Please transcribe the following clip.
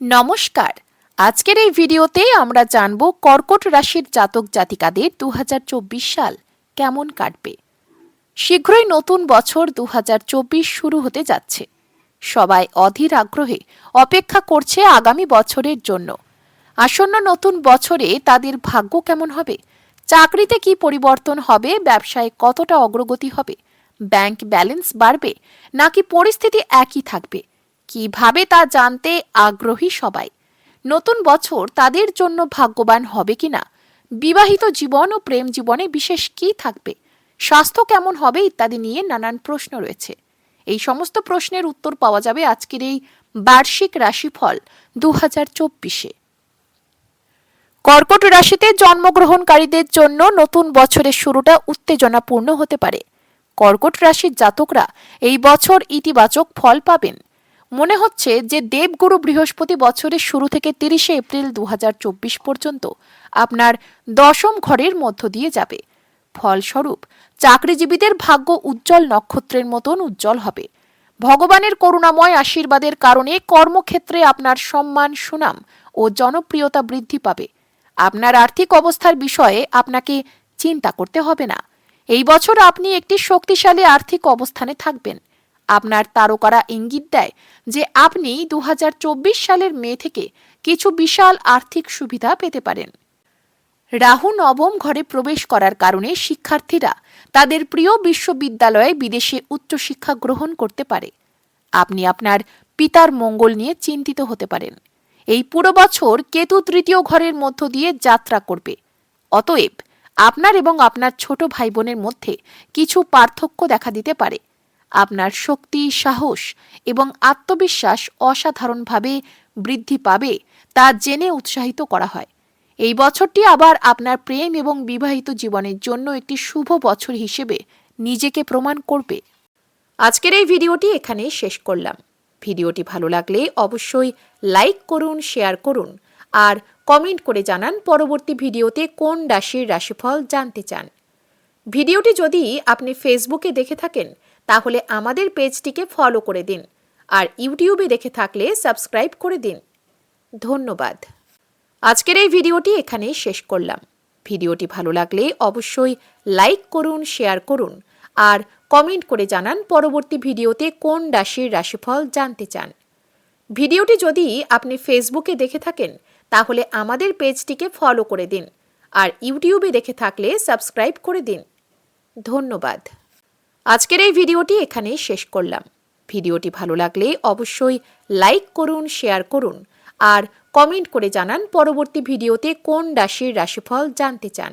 নমস্কার। আজকের এই ভিডিওতে আমরা জানব কর্কট রাশির জাতক জাতিকাদের দু হাজার চব্বিশ সাল কেমন কাটবে। শীঘ্রই নতুন বছর দু হাজার চব্বিশ শুরু হতে যাচ্ছে। সবাই অধীর আগ্রহে অপেক্ষা করছে আগামী বছরের জন্য। আসন্ন নতুন বছরে তাদের ভাগ্য কেমন হবে? চাকরিতে কি পরিবর্তন হবে? ব্যবসায় কতটা অগ্রগতি হবে? ব্যাংক ব্যালেন্স বাড়বে? নাকি পরিস্থিতি একই থাকবে? কীভাবে তা জানতে আগ্রহী সবাই? নতুন বছর তাদের জন্য ভাগ্যবান হবে কিনা? বিবাহিত জীবন ও প্রেম জীবনে বিশেষ কি থাকবে? স্বাস্থ্য কেমন হবে ইত্যাদি নিয়ে নানান প্রশ্ন রয়েছে। এই সমস্ত প্রশ্নের উত্তর পাওয়া যাবে আজকের এই বার্ষিক রাশিফল দু হাজার চব্বিশে। কর্কট রাশিতে জন্মগ্রহণকারীদের জন্য নতুন বছরের শুরুটা উত্তেজনাপূর্ণ হতে পারে। কর্কট রাশির জাতকরা এই বছর ইতিবাচক ফল পাবেন। মনে হচ্ছে যে দেবগুরু বৃহস্পতি বছরের শুরু থেকে তিরিশে এপ্রিল দু হাজার চব্বিশ পর্যন্ত আপনার দশম ঘরের মধ্য দিয়ে যাবে। ফলস্বরূপ, চাকরিজীবীদের ভাগ্য উজ্জ্বল নক্ষত্রের মতন উজ্জ্বল হবে। ভগবানের করুণাময় আশীর্বাদের কারণে কর্মক্ষেত্রে আপনার সম্মান, সুনাম ও জনপ্রিয়তা বৃদ্ধি পাবে। আপনার আর্থিক অবস্থার বিষয়ে আপনাকে চিন্তা করতে হবে না। এই বছর আপনি একটি শক্তিশালী আর্থিক অবস্থানে থাকবেন। আপনার তারকারা ইঙ্গিত দেয় যে আপনি দু হাজার চব্বিশ সালের মে থেকে কিছু বিশাল আর্থিক সুবিধা পেতে পারেন। রাহু নবম ঘরে প্রবেশ করার কারণে শিক্ষার্থীরা তাদের প্রিয় বিশ্ববিদ্যালয়ে বিদেশে উচ্চশিক্ষা গ্রহণ করতে পারে। আপনি আপনার পিতার মঙ্গল নিয়ে চিন্তিত হতে পারেন। এই পুরো বছর কেতু তৃতীয় ঘরের মধ্য দিয়ে যাত্রা করবে। অতএব আপনার এবং আপনার ছোট ভাই বোনের মধ্যে কিছু পার্থক্য দেখা দিতে পারে। আপনার শক্তি, সাহস এবং আত্মবিশ্বাস অসাধারণভাবে বৃদ্ধি পাবে তা জেনে উৎসাহিত করা হয়। এই বছরটি আবার আপনার প্রেম এবং বিবাহিত জীবনের জন্য একটি শুভ বছর হিসেবে নিজেকে প্রমাণ করবে। আজকের এই ভিডিওটি এখানে শেষ করলাম। ভিডিওটি ভালো লাগলে অবশ্যই লাইক করুন, শেয়ার করুন আর কমেন্ট করে জানান পরবর্তী ভিডিওতে কোন রাশির রাশিফল জানতে চান। ভিডিওটি যদি আপনি ফেসবুকে দেখে থাকেন তাহলে আমাদের পেজটিকে ফলো করে দিন আর ইউটিউবে দেখে থাকলে সাবস্ক্রাইব করে দিন। ধন্যবাদ। আজকের এই ভিডিওটি এখানেই শেষ করলাম। ভিডিওটি ভালো লাগলে অবশ্যই লাইক করুন শেয়ার করুন আর কমেন্ট করে জানান পরবর্তী ভিডিওতে কোন রাশির রাশিফল জানতে চান। ভিডিওটি যদি আপনি ফেসবুকে দেখে থাকেন, তাহলে আমাদের পেজটিকে ফলো করে দিন আর ইউটিউবে দেখে থাকলে সাবস্ক্রাইব করে দিন। ধন্যবাদ। আজকের এই ভিডিওটি এখানেই শেষ করলাম। ভিডিওটি ভালো লাগলে অবশ্যই লাইক করুন, শেয়ার করুন, আর কমেন্ট করে জানান পরবর্তী ভিডিওতে কোন রাশির রাশিফল জানতে চান।